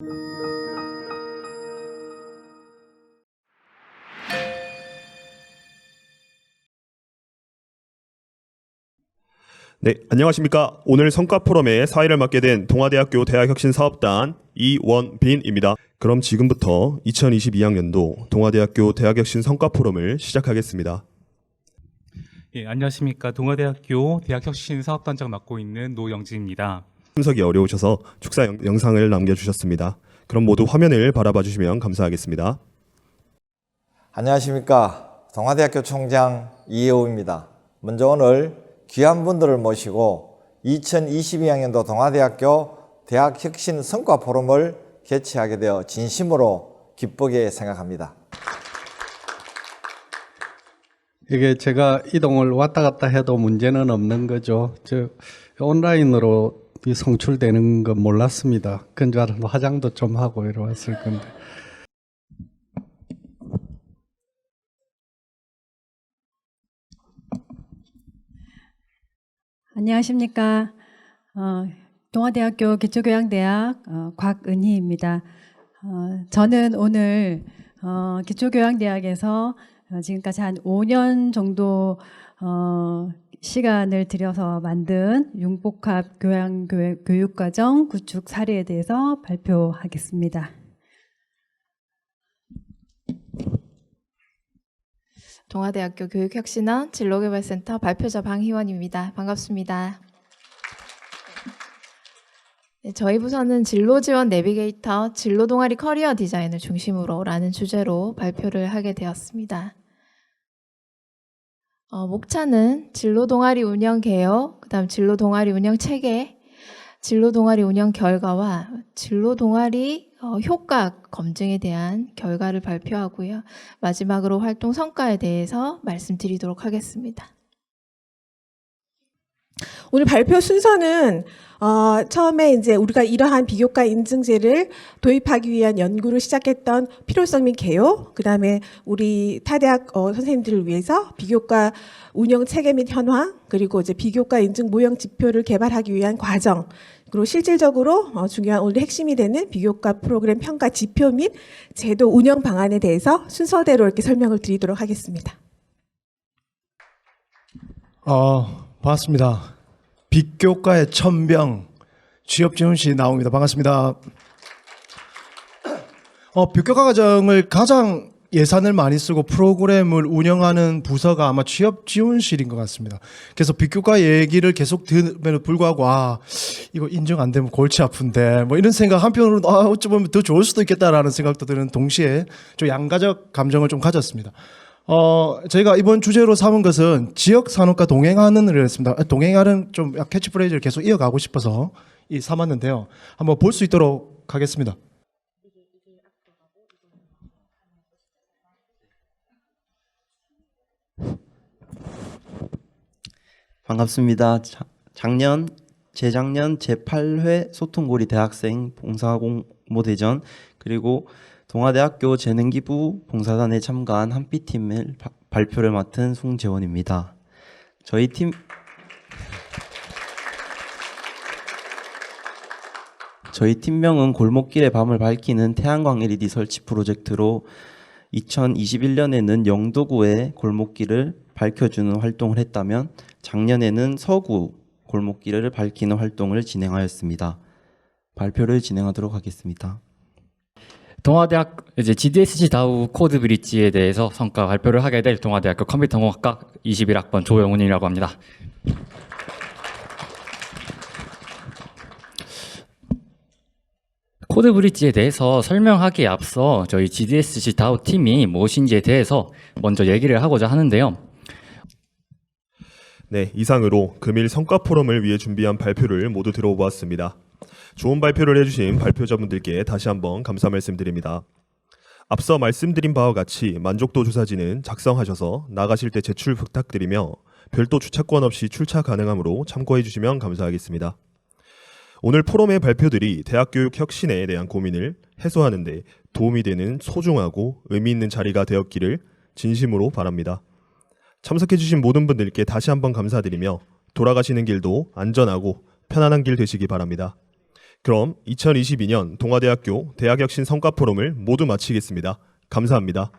네, 안녕하십니까. 오늘 성과 포럼의 사회를 맡게 된 동아대학교 대학혁신사업단 이원빈입니다. 그럼 지금부터 2022학년도 동아대학교 대학혁신 성과 포럼을 시작하겠습니다. 예, 안녕하십니까. 동아대학교 대학혁신 사업단장 맡고 있는 노영진입니다. 참석이 어려우셔서 축사 영, 영상을 남겨주셨습니다. 그럼 모두 화면을 바라봐 주시면 감사하겠습니다. 안녕하십니까. 동아대학교 총장 이혜우입니다. 먼저 오늘 귀한 분들을 모시고 2022학년도 동아대학교 대학혁신 성과 포럼을 개최하게 되어 진심으로 기쁘게 생각합니다. 이게 제가 이동을 왔다 갔다 해도 문제는 없는 거죠. 저 온라인으로 이 송출되는 건 몰랐습니다. 줄 알았는데 화장도 좀 하고 이러왔을 건데. 안녕하십니까. 어, 동아대학교 기초교양대학 어, 곽은희입니다. 어, 저는 오늘 어, 기초교양대학에서 어, 지금까지 한 5년 정도 어, 시간을 들여서 만든 융복합 교양 교육- 교육과정 구축 사례에 대해서 발표하겠습니다. 동아대학교 교육혁신원 진로개발센터 발표자 방희원입니다. 반갑습니다. 네, 저희 부서는 진로 지원 내비게이터, 진로 동아리 커리어 디자인을 중심으로라는 주제로 발표를 하게 되었습니다. 어, 목차는 진로 동아리 운영 개요, 그다음 진로 동아리 운영 체계, 진로 동아리 운영 결과와 진로 동아리 어, 효과 검증에 대한 결과를 발표하고요. 마지막으로 활동 성과에 대해서 말씀드리도록 하겠습니다. 오늘 발표 순서는 어, 처음에 이제 우리가 이러한 비교과 인증제를 도입하기 위한 연구를 시작했던 필요성 및 개요, 그 다음에 우리 타대학 어, 선생님들을 위해서 비교과 운영 체계 및 현황, 그리고 이제 비교과 인증 모형 지표를 개발하기 위한 과정, 그리고 실질적으로 어, 중요한 오늘 핵심이 되는 비교과 프로그램 평가 지표 및 제도 운영 방안에 대해서 순서대로 이렇게 설명을 드리도록 하겠습니다. 어, 반갑습니다. 빛교과의 천병 취업지훈 씨 나옵니다. 반갑습니다. 어, 빛교과 과정을 가장 예산을 많이 쓰고 프로그램을 운영하는 부서가 아마 취업지원실인 것 같습니다. 그래서 빛교과 얘기를 계속 들음에도 불구하고 아 이거 인정 안 되면 골치 아픈데 뭐 이런 생각 한편으로는 아 어찌 보면 더 좋을 수도 있겠다라는 생각도 드는 동시에 좀 양가적 감정을 좀 가졌습니다. 어, 저희가 이번 주제로 삼은 것은 지역 산업과 동행하는을 했습니다. 아, 동행하는 좀 캐치프레이즈를 계속 이어가고 싶어서 이 삼았는데요. 한번 볼 수 있도록 하겠습니다. 반갑습니다. 자- 작년 재작년 제8회 소통고리 대학생 봉사공모 대전 그리고 동아대학교 재능기부 봉사단에 참가한 한피팀을 바- 발표를 맡은 송재원입니다. 저희 팀 저희 팀명은 골목길의 밤을 밝히는 태양광 LED 설치 프로젝트로 2021년에는 영도구의 골목길을 밝혀주는 활동을 했다면 작년에는 서구 골목길을 밝히는 활동을 진행하였습니다. 발표를 진행하도록 하겠습니다. 동아대학 이제 GDSC 다우 코드 브릿지에 대해서 성과 발표를 하게 될 동아대학교 컴퓨터공학과 21학번 조영훈이라고 합니다. 코드 브릿지에 대해서 설명하기에 앞서 저희 GDSC 다우 팀이 무엇인지에 대해서 먼저 얘기를 하고자 하는데요. 네, 이상으로 금일 성과 포럼을 위해 준비한 발표를 모두 들어보았습니다. 좋은 발표를 해주신 발표자분들께 다시 한번 감사 말씀드립니다. 앞서 말씀드린 바와 같이 만족도 조사지는 작성하셔서 나가실 때 제출 부탁드리며 별도 주차권 없이 출차 가능하므로 참고해 주시면 감사하겠습니다. 오늘 포럼의 발표들이 대학 교육 혁신에 대한 고민을 해소하는 데 도움이 되는 소중하고 의미 있는 자리가 되었기를 진심으로 바랍니다. 참석해 주신 모든 분들께 다시 한번 감사드리며 돌아가시는 길도 안전하고 편안한 길 되시기 바랍니다. 그럼 2022년 동아대학교 대학혁신 성과 포럼을 모두 마치겠습니다. 감사합니다.